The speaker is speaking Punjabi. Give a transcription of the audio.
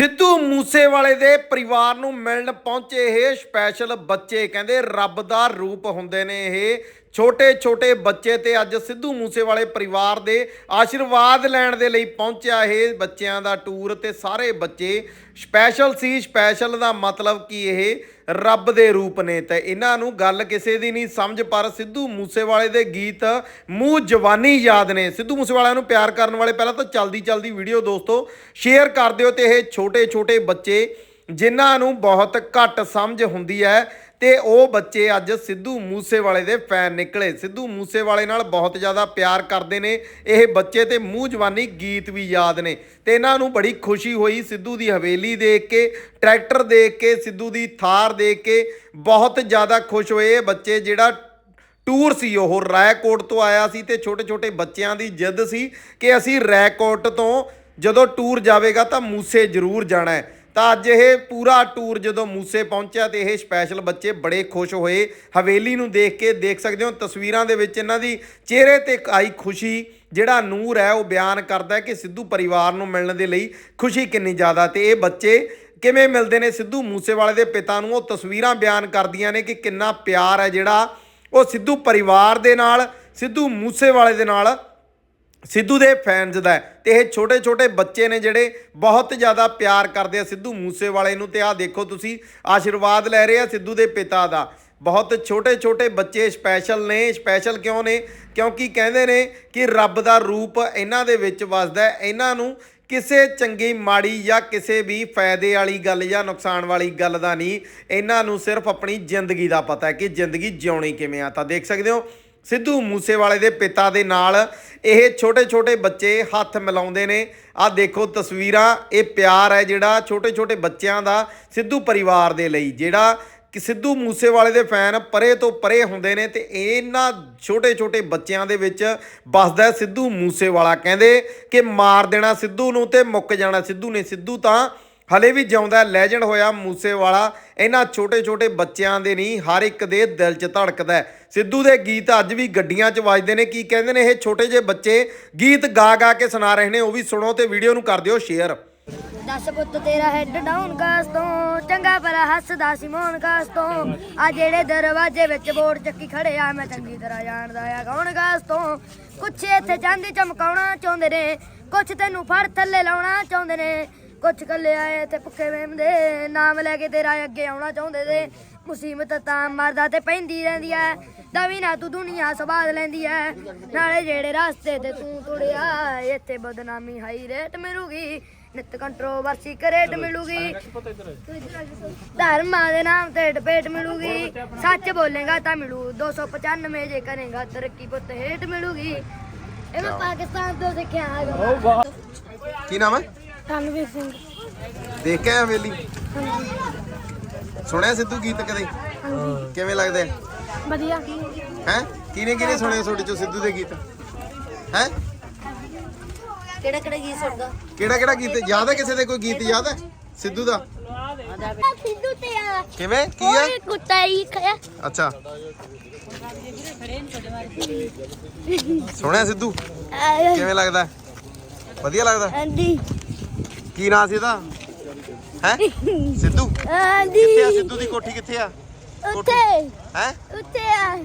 ਸਿੱਧੂ ਮੂਸੇਵਾਲੇ ਦੇ ਪਰਿਵਾਰ ਨੂੰ ਮਿਲਣ ਪਹੁੰਚੇ ਇਹ ਸਪੈਸ਼ਲ ਬੱਚੇ। ਕਹਿੰਦੇ ਰੱਬ ਦਾ ਰੂਪ ਹੁੰਦੇ ਨੇ ਇਹ। ਛੋਟੇ ਛੋਟੇ ਬੱਚੇ ਤੇ ਅੱਜ ਸਿੱਧੂ ਮੂਸੇਵਾਲੇ ਪਰਿਵਾਰ ਦੇ ਆਸ਼ੀਰਵਾਦ ਲੈਣ ਦੇ ਲਈ ਪਹੁੰਚਿਆ ਇਹ ਬੱਚਿਆਂ ਦਾ ਟੂਰ ਤੇ ਸਾਰੇ ਬੱਚੇ। ਸਪੈਸ਼ਲ ਸੀ ਸਪੈਸ਼ਲ ਦਾ ਮਤਲਬ ਕਿ ਇਹ। ਰੱਬ ਦੇ ਰੂਪ ਨੇ ਤੇ ਇਹਨਾਂ ਨੂੰ ਗੱਲ ਕਿਸੇ ਦੀ ਨਹੀਂ ਸਮਝ, ਪਰ ਸਿੱਧੂ ਮੂਸੇਵਾਲੇ ਦੇ ਗੀਤ ਮੂੰਹ ਜਵਾਨੀ ਯਾਦ ਨੇ। ਸਿੱਧੂ ਮੂਸੇਵਾਲਿਆਂ ਨੂੰ ਪਿਆਰ ਕਰਨ ਵਾਲੇ ਪਹਿਲਾਂ ਤਾਂ ਚਲਦੀ ਚਲਦੀ ਵੀਡੀਓ ਦੋਸਤੋ ਸ਼ੇਅਰ ਕਰ ਦਿਓ ਤੇ ਇਹ ਛੋਟੇ ਛੋਟੇ ਬੱਚੇ ਜਿਨ੍ਹਾਂ ਨੂੰ ਬਹੁਤ ਘੱਟ ਸਮਝ ਹੁੰਦੀ ਹੈ। ਤੇ ਉਹ ਬੱਚੇ ਅੱਜ ਸਿੱਧੂ ਮੂਸੇਵਾਲੇ ਦੇ ਫੈਨ ਨਿਕਲੇ। ਸਿੱਧੂ ਮੂਸੇਵਾਲੇ ਨਾਲ ਬਹੁਤ ਜ਼ਿਆਦਾ ਪਿਆਰ ਕਰਦੇ ਨੇ। ਇਹ ਬੱਚੇ ਤੇ ਮੂੰਹ ਜਵਾਨੀ ਗੀਤ ਵੀ ਯਾਦ ਨੇ। ਤੇ ਇਹਨਾਂ ਨੂੰ ਬੜੀ ਖੁਸ਼ੀ ਹੋਈ ਸਿੱਧੂ ਦੀ ਹਵੇਲੀ ਦੇਖ ਕੇ, ਟਰੈਕਟਰ ਦੇਖ ਕੇ, ਸਿੱਧੂ ਦੀ ਥਾਰ ਦੇਖ ਕੇ ਬਹੁਤ ਜ਼ਿਆਦਾ ਖੁਸ਼ ਹੋਏ। ਇਹ ਬੱਚੇ ਜਿਹੜਾ ਟੂਰ ਸੀ, ਉਹ ਰੈਕੋਟ ਤੋਂ ਆਇਆ ਸੀ ਤੇ ਛੋਟੇ ਛੋਟੇ ਬੱਚਿਆਂ ਦੀ ਜਿੱਦ ਸੀ ਕਿ ਅਸੀਂ ਰੈਕੋਟ ਤੋਂ ਜਦੋਂ ਟੂਰ ਜਾਵੇਗਾ ਤਾਂ ਮੂਸੇ ਜ਼ਰੂਰ ਜਾਣਾ ਹੈ। ਤਾਂ ਅੱਜ ਇਹ ਪੂਰਾ ਟੂਰ ਜਦੋਂ ਮੂਸੇ ਪਹੁੰਚਿਆ ਤੇ ਇਹ ਸਪੈਸ਼ਲ ਬੱਚੇ ਬੜੇ ਖੁਸ਼ ਹੋਏ। ਹਵੇਲੀ ਨੂੰ ਦੇਖ ਕੇ ਦੇਖ ਸਕਦੇ ਹੋ, ਤਸਵੀਰਾਂ ਦੇ ਵਿੱਚ ਇਹਨਾਂ ਦੀ ਚਿਹਰੇ ਤੇ ਆਈ ਖੁਸ਼ੀ, ਜਿਹੜਾ ਨੂਰ ਹੈ, ਉਹ ਬਿਆਨ ਕਰਦਾ ਹੈ ਕਿ ਸਿੱਧੂ ਪਰਿਵਾਰ ਨੂੰ ਮਿਲਣ ਦੇ ਲਈ ਖੁਸ਼ੀ ਕਿੰਨੀ ਜ਼ਿਆਦਾ ਤੇ ਇਹ ਬੱਚੇ ਕਿਵੇਂ ਮਿਲਦੇ ਨੇ? ਸਿੱਧੂ ਮੂਸੇਵਾਲੇ ਦੇ ਪਿਤਾ ਨੂੰ ਉਹ ਤਸਵੀਰਾਂ ਬਿਆਨ ਕਰਦੀਆਂ ਨੇ ਕਿ ਕਿੰਨਾ ਪਿਆਰ ਹੈ ਜਿਹੜਾ ਉਹ ਸਿੱਧੂ ਪਰਿਵਾਰ ਦੇ ਨਾਲ, ਸਿੱਧੂ ਮੂਸੇਵਾਲੇ ਦੇ ਨਾਲ ਸਿੱਧੂ ਦੇ ਫੈਨਸ ਦਾ ਹੈ ਤੇ ਇਹ ਛੋਟੇ ਛੋਟੇ ਬੱਚੇ ਨੇ ਜਿਹੜੇ ਬਹੁਤ ਜ਼ਿਆਦਾ ਪਿਆਰ ਕਰਦੇ ਆ ਸਿੱਧੂ ਮੂਸੇਵਾਲੇ ਨੂੰ ਤੇ ਆਹ ਦੇਖੋ ਤੁਸੀਂ, ਆਸ਼ੀਰਵਾਦ ਲੈ ਰਹੇ ਆ ਸਿੱਧੂ ਦੇ ਪਿਤਾ ਦਾ। ਬਹੁਤ ਛੋਟੇ ਛੋਟੇ ਬੱਚੇ ਸਪੈਸ਼ਲ ਨੇ ਸਪੈਸ਼ਲ ਕਿਉਂ ਨੇ? ਕਿਉਂਕਿ ਕਹਿੰਦੇ ਨੇ ਕਿ ਰੱਬ ਦਾ ਰੂਪ ਇਹਨਾਂ ਦੇ ਵਿੱਚ ਵਸਦਾ ਹੈ। ਇਹਨਾਂ ਨੂੰ ਕਿਸੇ ਚੰਗੀ ਮਾੜੀ ਜਾਂ ਕਿਸੇ ਵੀ ਫਾਇਦੇ ਵਾਲੀ ਗੱਲ ਜਾਂ ਨੁਕਸਾਨ ਵਾਲੀ ਗੱਲ ਦਾ ਨਹੀਂ, ਇਹਨਾਂ ਨੂੰ ਸਿਰਫ ਆਪਣੀ ਜ਼ਿੰਦਗੀ ਦਾ ਪਤਾ ਹੈ ਕਿ ਜ਼ਿੰਦਗੀ ਜਿਉਣੀ ਕਿਵੇਂ ਆ। ਤਾਂ ਦੇਖ ਸਕਦੇ ਹੋ ਸਿੱਧੂ ਮੂਸੇਵਾਲੇ ਦੇ ਪਿਤਾ ਦੇ ਨਾਲ ਇਹ ਛੋਟੇ ਛੋਟੇ ਬੱਚੇ ਹੱਥ ਮਿਲਾਉਂਦੇ ਨੇ। ਆਹ ਦੇਖੋ ਤਸਵੀਰਾਂ, ਇਹ ਪਿਆਰ ਹੈ ਜਿਹੜਾ ਛੋਟੇ ਛੋਟੇ ਬੱਚਿਆਂ ਦਾ ਸਿੱਧੂ ਪਰਿਵਾਰ ਦੇ ਲਈ, ਜਿਹੜਾ ਕਿ ਸਿੱਧੂ ਮੂਸੇਵਾਲੇ ਦੇ ਫੈਨ ਪਰੇ ਤੋਂ ਪਰੇ ਹੁੰਦੇ ਨੇ ਤੇ ਇਹਨਾਂ ਛੋਟੇ ਛੋਟੇ ਬੱਚਿਆਂ ਦੇ ਵਿੱਚ ਵੱਸਦਾ ਸਿੱਧੂ ਮੂਸੇਵਾਲਾ। ਕਹਿੰਦੇ ਕਿ ਮਾਰ ਦੇਣਾ ਸਿੱਧੂ ਨੂੰ ਤੇ ਮੁੱਕ ਜਾਣਾ ਸਿੱਧੂ ਨੇ। ਸਿੱਧੂ ਤਾਂ ਹਲੇ ਵੀ ਜਿਉਂਦਾ ਲੈਜੈਂਡ ਹੋਇਆ ਮੂਸੇਵਾਲਾ ਇਹਨਾਂ ਛੋਟੇ ਛੋਟੇ ਬੱਚਿਆਂ ਦੇ ਨਹੀਂ ਹਰ ਇੱਕ ਦੇ ਦਿਲ 'ਚ ਧੜਕਦਾ ਸਿੱਧੂ ਦੇ ਗੀਤ ਅੱਜ ਵੀ ਗੱਡੀਆਂ 'ਚ ਵੱਜਦੇ ਨੇ। ਕੀ ਕਹਿੰਦੇ ਨੇ ਇਹ ਛੋਟੇ ਜਿਹੇ ਬੱਚੇ? ਗੀਤ ਗਾ ਗਾ ਕੇ ਸੁਣਾ ਰਹੇ ਨੇ। ਉਹ ਵੀ ਸੁਣੋ ਤੇ ਵੀਡੀਓ ਨੂੰ ਕਰ ਦਿਓ ਸ਼ੇਅਰ ਦੱਸ ਪੁੱਤ, ਤੇਰਾ ਹੈਡ ਡਾਊਨ ਕਾਸ ਤੋਂ। ਚੰਗਾ ਭਲਾ ਹੱਸਦਾ ਸੀ ਮੋਹਨ ਕਾਸ ਤੋਂ। ਆ ਜਿਹੜੇ ਦਰਵਾਜ਼ੇ ਵਿੱਚ ਬੋਰਡ ਚੱਕੀ ਖੜੇ ਆ, ਮੈਂ ਚੰਗੀ ਤਰ੍ਹਾਂ ਜਾਣਦਾ ਆ ਕੌਣ ਕਾਸ ਤੋਂ। ਕੁਛ ਇੱਥੇ ਚਾਂਦੀ ਚਮਕਾਉਣਾ ਚਾਹੁੰਦੇ ਨੇ। ਕੁਛ ਤੈਨੂੰ ਫੜ ਥੱਲੇ ਲਾਉਣਾ ਚਾਹੁੰਦੇ ਨੇ। ਕੁਛ ਕੱਲੇ ਆਏ ਤੇ ਭੁੱਖੇ ਵੇਮ ਦੇ ਨਾਮ ਲੈ ਕੇ ਤੇਰਾ ਅੱਗੇ ਆਉਣਾ ਚਾਹੁੰਦੇ ਨੇ ਮੁਸੀਬਤ ਤਾਂ ਮਰਦਾ ਤੇ ਪੈਂਦੀ ਰਹਿੰਦੀ ਐ। ਦਵੀ ਨਾ ਤੂੰ ਦੁਨੀਆ ਸਵਾਦ ਲੈਂਦੀ ਐ। ਨਾਲੇ ਜਿਹੜੇ ਰਸਤੇ ਤੇ ਤੂੰ ਤੁੜਿਆ ਇੱਥੇ ਬਦਨਾਮੀ ਹਾਈ ਰੇਟ ਮਿਲੂਗੀ। ਨਿਤ ਕੰਟਰੋਵਰਸੀ ਕਰੇਟ ਮਿਲੂਗੀ। ਧਰਮਾਂ ਦੇ ਨਾਮ ਤੇ ਡਪੇਟ ਮਿਲੂਗੀ। ਸੱਚ ਬੋਲੇਗਾ ਤਾਂ ਮਿਲੂ। 295 ਜੇ ਕਰੇਗਾ ਤਰੱਕੀ ਪੁੱਤ ਹੇਟ ਮਿਲੂਗੀ। ਇਹ ਮੈਂ ਪਾਕਿਸਤਾਨ ਤੋਂ ਸਿੱਖਿਆ। ਹੈਗਾ ਕੀ ਨਾਮ ਹੈ? ਰਣਵੀਰ ਸਿੰਘ। ਦੇਖ ਕੇ ਆਇਆ ਹਵੇਲੀ ਸੁਣਿਆ ਸਿੱਧੂ ਗੀਤ ਕਦੇ? ਕਿਵੇਂ ਲੱਗਦਾ? ਹੈ ਵਧੀਆ। ਹੈ? ਕਿਨੇ ਕਿਨੇ ਸੁਣੇ ਤੁਹਾਡੇ ਚੋਂ ਸਿੱਧੂ ਦੇ ਗੀਤ? ਹੈ? ਕਿਹੜਾ ਕਿਹੜਾ ਗੀਤ ਸੁਣਦਾ? ਕਿਹੜਾ ਕਿਹੜਾ ਗੀਤ? ਯਾਦ ਹੈ ਕਿਸੇ ਦੇ ਕੋਈ ਗੀਤ ਯਾਦ ਹੈ? ਸਿੱਧੂ ਦਾ? ਸਿੱਧੂ ਤੇ ਆ। ਕਿਵੇਂ? ਕੀ ਹੈ ਕੁੱਤਾ ਹੀ ਖਿਆ ਅੱਛਾ। ਸੁਣਿਆ ਸਿੱਧੂ? ਕਿਵੇਂ ਲੱਗਦਾ? ਵਧੀਆ ਲੱਗਦਾ? ਆਂਦੀ ਕੀ ਨਾਂ ਸੀ ਇਹਦਾ ਹੈ? ਸਿੱਧੂ? ਕਿੱਥੇ ਆ ਸਿੱਧੂ ਦੀ ਕੋਠੀ ਕਿੱਥੇ ਆ? ਉੱਥੇ। ਹੈ? ਉੱਥੇ ਆ।